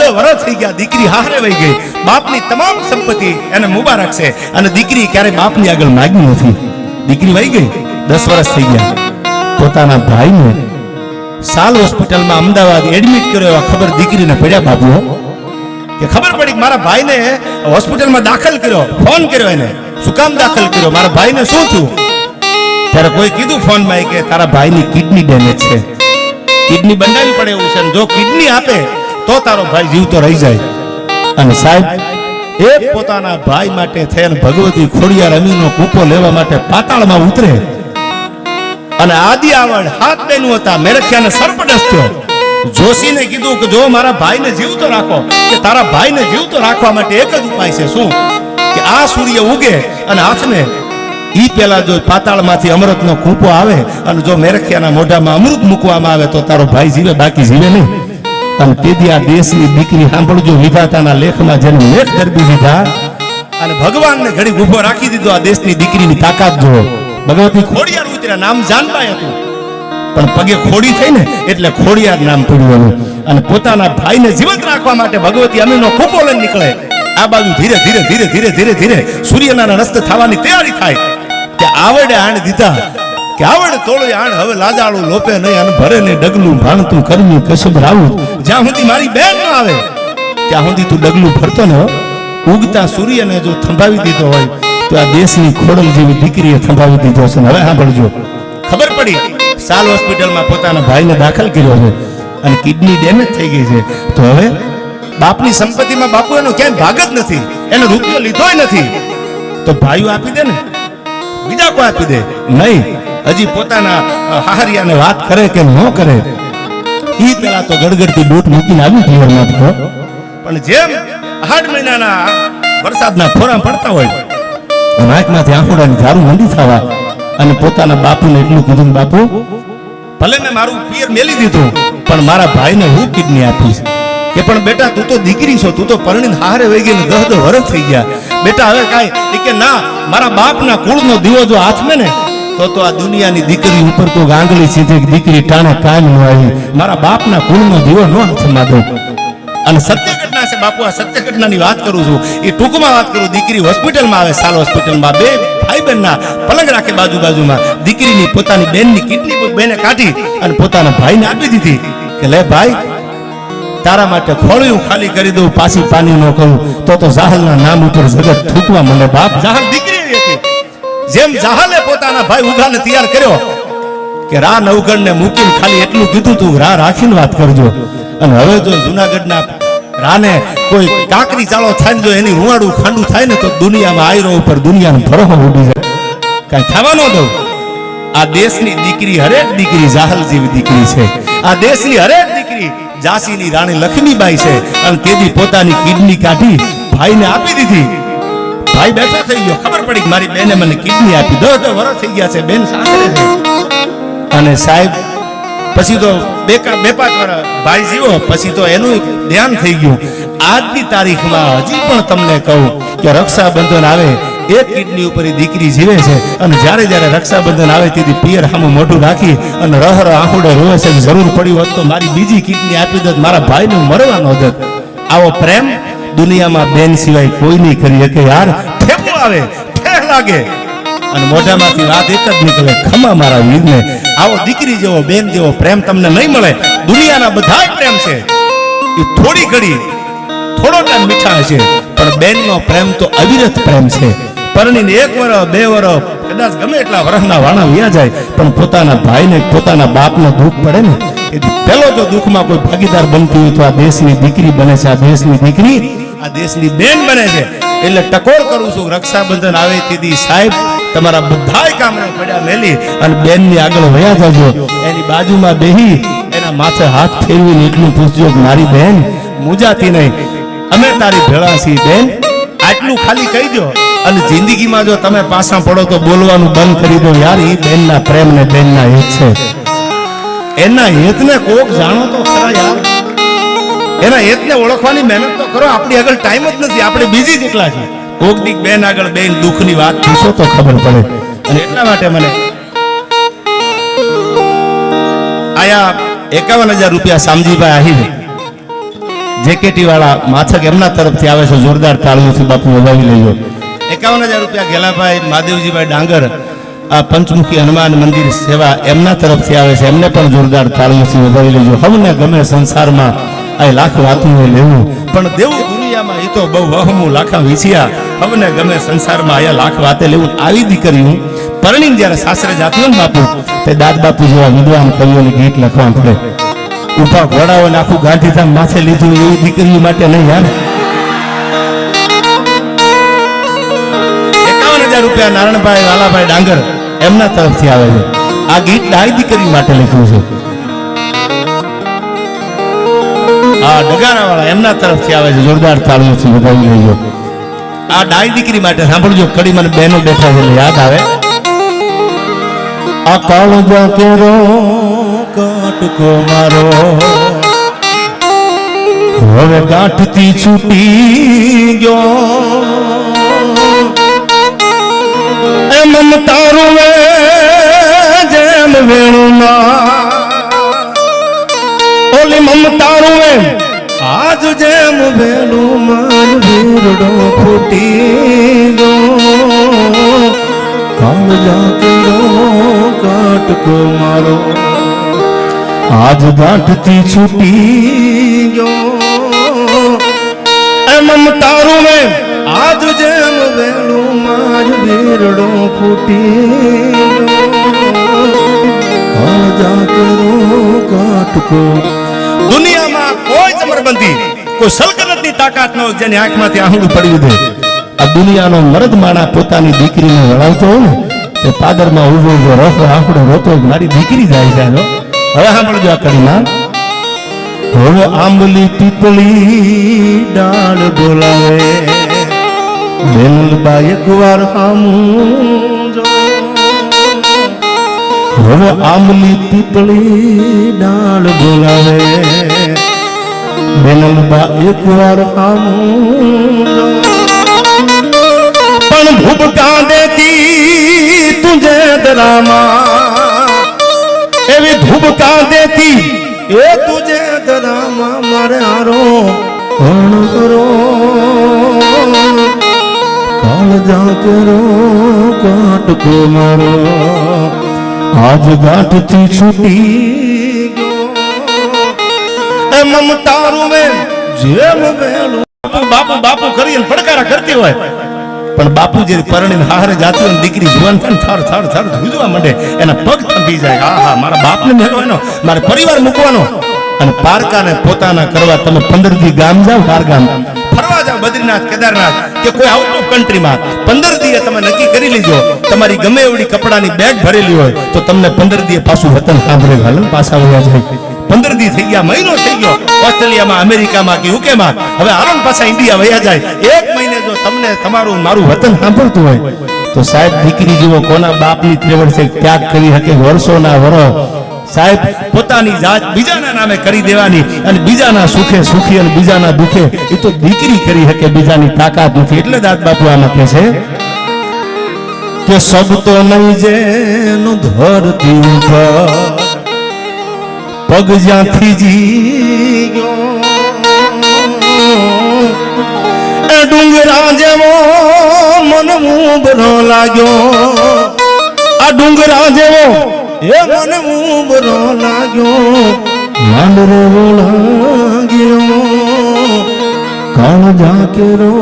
દહ વર્ષ થઈ ગયા, દીકરી મુબારક છે. અને દીકરી ક્યારે નથી. દીકરી પોતાના ભાઈને સાલ હોસ્પિટલમાં અમદાવાદ એડમિટ કર્યો એવા ખબર દીકરીને પડ્યા બાપુ કે ખબર પડી કે મારા ભાઈને હોસ્પિટલમાં દાખલ કર્યો, ફોન કર્યો એને. શું કામ દાખલ કર્યો? મારા ભાઈને શું થયું? ત્યારે કોઈ કીધું ફોનમાં કે તારા ભાઈની કિડની ડેમેજ છે. કિડની બંધાવી પડે એવું છે. જો કિડની આપે તો તારો ભાઈ જીવતો રહી જાય. અને સાહેબ, એ પોતાના ભાઈ માટે થયેલ ભગવતી ખોડિયાર અમીનો કૂપો લેવા માટે પાતાળમાં ઉતરે. અને આદિ આવડ હાથ બેનું હતા, મેરખિયાને સરપડસ થયો. જોશીને કીધું કે જો મારા ભાઈને જીવતો રાખો, કે તારા ભાઈને જીવતો રાખવા માટે એક જ ઉપાય છે શું? કે આ સૂર્ય ઉગે અને હાથને ઈ પેલા જો પાતાળમાંથી અમૃતનો કૂપો આવે અને જો મેરખિયાના મોઢામાં અમૃત મૂકવામાં આવે તો તારો ભાઈ જીવે, બાકી જીવે નહીં. અને તેથી આ દેશની દીકરી સાંભળજો, વિધાતાના લેખમાં જેને લેખ દરબી દીધા, અને ભગવાનને ઘડી ઊભો રાખી દીધો આ દેશની દીકરીની તાકાત જો ભગવતી ખોડિયાર ઉતર્યા, નામ જાનબાઈ હતું. પણ પગે ખોડી થઈ ને, એટલે ખોડિયાર નામ પડ્યું અને પોતાના ભાઈને જીવંત રાખવા માટે ભગવતી અમીનો કૂપો લઈને નીકળે. આ બાજુ ધીરે ધીરે ધીરે ધીરે ધીરે ધીરે સૂર્યના રસ્તે થવાની તૈયારી થાય. કે આવડે આણ દીધા. કે આવડ આણ હવે લાજાળું લોપે નહીં અને ભરે ને ડગલું ભાણતું કરવું કશુંબ રાવું. જ્યાં સુધી મારી બેન ન આવે, ત્યાં સુધી તું ડગલું ભરતો ને ઉગતા સૂર્યને જો થંભાવી દીધો હોય, તો આ દેશની ખોડલ જેવી દીકરીએ થંભાવી દીધો છે હવે સાંભળજો. ખબર પડી, સાલ હોસ્પિટલમાં પોતાના ભાઈને દાખલ કર્યો છે અને કિડની ડેમેજ થઈ ગઈ છે. તો હવે બાપની સંપત્તિમાં બાપુ એનો ક્યાંય ભાગ જ નથી, એનો રૂપિયો લીધોય નથી. તો ભાઈઓ આપી દે ને, બીજા કોઈ આપી દે? નહીં. હજી પોતાના હાહરિયાને વાત કરે કે ન કરે, ઈ પેલા તો ગડગડતી બૂટ મૂકીને આવી ગયો તો. પણ જેમ આઠ મહિનાના વરસાદના ફોરા પડતા હોય નાકમાંથી આંખોડાની ઝારું મંડી થવા અને પોતાના બાપુને એટલું કીધું બાપુ, ભલે મેં મારું પિયર મેલી દીધું, પણ મારા ભાઈને હું કિડની આપીશ. કે પણ બેટા, તું તો દીકરી છો, તું તો પરણીને હારે વહી ગઈ દહ દહ વરસ થઈ ગયા. બેટા, હવે કાંઈ કે ના, મારા બાપના કુળનો દીવો જો હાથમે ને તો તો આ દુનિયાની દીકરી ઉપર તો આંગળી સીધી દીકરી ટાણે કાયમ ન આવી. મારા બાપના કુળનો દીવો ન હાથમાં દઉં. અને સત્ય ઘટના છે બાપુ, આ સત્ય ઘટનાની વાત કરું છું. એ ટૂંકમાં વાત કરું, દીકરી હોસ્પિટલમાં આવે, સાલ હોસ્પિટલમાં. બે ભાઈ પલંગ રાખે બાજુ બાજુમાં. દીકરીની પોતાની બેનની કિડની બેને કાઢી અને પોતાના ભાઈને આપી દીધી કે લે ભાઈ, તારા માટે ખોળ્યું ખાલી કરી દઉં, પાછી પાણી ન કરું. તો તો જાહલના નામ ઉપર જગત થૂકવા મને બાપ. જાહલ દીકરી હતી. જેમ જહાલે પોતાના ભાઈ ઉગાને તૈયાર કર્યો કે રા નવગણને મૂકીને ખાલી એટલું કીધું તું, રા રાખીને વાત કરજો. અને હવે જો જુનાગઢના રાને કોઈ કાકરી ચાલો થાય જો એની રૂવાડું ખાંડું થાય ને તો દુનિયામાં આયરો ઉપર દુનિયાનો ભરોહો ઉડી જાય. કાંઈ થવા ન દઉં. આ દેશની દીકરી હરેક દીકરી જાહલ જેવી દીકરી છે. આ દેશની હરેક દીકરી ઝાંસીની રાણી લક્ષ્મીબાઈ છે. અને તેથી પોતાની કિડની કાઢી ભાઈને આપી દીધી. ભાઈ બેઠો થઈ ગયો. ખબર પડી મારી બેને મને કિડની આપી. દસ દસ વર્ષ થઈ ગયા છે, બેન સાંભળે છે. અને સાહેબ, પછી તો બે બે પાંચ વર્ષ ભાઈ જીવો, પછી તો એનું ધ્યાન થઈ ગયું. આજની તારીખમાં હજી પણ તમને કહું કે રક્ષાબંધન આવે એક કિડની ઉપર દીકરી જીવે છે. અને જ્યારે જ્યારે રક્ષાબંધન આવે તેથી પિયર સામું મોઢું રાખી અને રહ રહ આંખોડે રોવે છે. જરૂર પડી હોત તો મારી બીજી કિડની આપી દત, મારા ભાઈને મરવાનો દત. આવો પ્રેમ દુનિયામાં બેન સિવાય કોઈ નહીં કરી શકે. યાર આવે ઠેહ લાગે. અને મોઢામાંથી વાત એક જ નીકળે, ખમા મારા વીરને. આવો દીકરી જેવો, બેન જેવો પ્રેમ તમને નહીં મળે. દુનિયાના બધા પ્રેમ છે. એ થોડી ઘડી થોડો ટાઈમ મીઠા હશે, પણ બેનનો પ્રેમ તો અવિરત પ્રેમ છે. પરણીને એક વર બે વર કદાચ ગમે એટલા વરસના વાણા વ્યા જાય, પણ પોતાના ભાઈને, પોતાના બાપને દુઃખ પડે ને તેથી પેલો જો દુઃખમાં કોઈ ભાગીદાર બનતી હોય તો આ દેશની દીકરી બને છે. આ દેશની દીકરી, આ દેશની બેન બને છે. એટલે ટકોર કરું છું, રક્ષાબંધન આવે તેથી સાહેબ, તમારા બધાય કામને પડ્યા મેલી અને બેનની આગળ વયા જજો. એની બાજુમાં બેહી, એના માથે હાથ ફેરવીને એટલું પૂછજો મારી બેન મુજાતી નહીં. અમે તારી ભેળા છીએ, બેન. આટલું ખાલી કહી દો અને જિંદગીમાં જો તમે પાછા પડો તો બોલવાનું બંધ કરી દો યાર એ બેનના પ્રેમ ને બેનના હેત છે. એના હેતને કોક જાણો તો ખરા યાર. એના હેતને ઓળખવાની મહેનત તો કરો, આપણી આગળ ટાઈમ જ નથી, આપણે બીજી જેટલા છે. કોક બેન આગળ બેન દુઃખની વાત પૂછો તો ખબર પડે. અને એટલા માટે મને આયા એકાવન હજાર રૂપિયા સામજીભાઈ આહિર જેકેટી વાળા માથક એમના તરફથી આવે છે, જોરદાર તાળીઓથી બાપુ વધાવી લેજો. એકાવન હજાર રૂપિયા ગેલાભાઈ મહાદેવજીભાઈ ડાંગર, આ પંચમુખી હનુમાન મંદિર સેવા એમના તરફથી આવે છે, એમને પણ જોરદાર તાળીઓથી વધાવી લેજો. હમને ગમે સંસારમાં આ લાખ વાતું લેવું. પણ દેવું દુનિયામાં એ તો બહુ વહમું લાખા વિછ્યા. હવને ગમે સંસારમાં આયા લાખ વાતે લેવું આવી દીકરીયું પરણીને જ્યારે સાસરે જાતી હોય બાપુ, તે દાદ બાપુ જેવા વિદ્વાન કવિઓને ગીત લખવા પડે. ઊભા ઘોડાઓને આખું ગાંધીધામ માથે લીધું એવી દીકરી માટે નહીં, યાર. એકાવન હજાર રૂપિયા નારાયણભાઈ વાલાભાઈ ડાંગર એમના તરફથી આવે છે. આ ગીત ડાળી દીકરી માટે લખ્યું છે. આ ડગારા વાળા એમના તરફથી આવે છે. જોરદાર તાળીઓથી વધાવી લેજો આ ડાય દીકરી માટે સાંભળજો કડી મને બહેનો બેઠા છે યાદ આવે. આ કાળજા કેરો કાટકો મારો. હવે ગાંઠથી છૂટી ગયો. મન તારું વે જેમ વેણુમાં. ઓલી મમતારું વે આજ જેમ વેણું માન વીરડો ફૂટી ગો કાળજા કેરો કાટકો મારો. આજ ગાંઠથી છૂટી ગયો એમ તારું મે આજ જેમ વેલું માર વીરડો ફૂટી કાળજા કેરો કાટકો. દુનિયામાં જમરબંધી કોઈ સલ્તનતની તાકાત ન જેની આંખમાંથી આહુડું પડ્યું દે આ દુનિયાનો મરદ માણા પોતાની દીકરીને વળાવતો હોય તે પાદરમાં ઊભો ઊભો રખો આંખડો રોતો મારી દીકરી જાય છે હવે સાંભળજો આ કરીના હવે આંબલી પીપળી ડાળ બોલાવે બેનલબા એકવાર હામું હવે આંબલી પીપળી ડાળ બોલાવે બેનલબા એકવાર જો પણ ભૂપકા દેતી તુજે દરામાં. એવી ભૂપકા દેતી એ તુજે દરામાં મારે હારો પણ કરો. કાળજા કરો કાટકો મારો આજ ગાંઠથી છૂટી પરિવાર મૂકવાનો. અને પારકાને પોતાના કરવા તમે પંદર દી ગામ જાઓ ગામ ફરવા જાઓ, બદ્રીનાથ, કેદારનાથ કે કોઈ આઉટ ઓફ કન્ટ્રીમાં પંદર દીએ તમે નક્કી કરી લીજો. તમારી ગમે એવડી કપડાની બેગ ભરેલી હોય તો તમને પંદર દીએ પાછું વતન સાંભળે. પાછા જાય. પંદર દી થઈ ગયા, મહિનો થઈ ગયો. ઓસ્ટ્રેલિયામાં, અમેરિકામાં કે યુકેમાં હવે હાલો ને પાછા ઇન્ડિયા વયા જાય. એક મહિને જો તમને તમારું, મારું વતન સાંભળતું હોય, તો સાહેબ દીકરી જેવો કોના બાપની ત્રેવડ છે, ત્યાગ કરી શકે વર્ષોના વરો સાહેબ, પોતાની જાત બીજાના નામે કરી દેવાની અને બીજાના સુખે સુખી અને બીજાના દુખે, એ તો દીકરી કરી શકે, બીજાની તાકાત નથી. એટલે દાદ બાપુ આમાં કહે છે કે, સબ તો નહીં જેનું ધરતી ઉપર પગ જ્યાંથી જી ગયો એ ડુંગરા જેવો મન મુબરો લાગ્યો. આ ડુંગરા જેવો એ મન મુબરો લાગ્યો. માંડરે લાગ્યો કાળ જાકેરો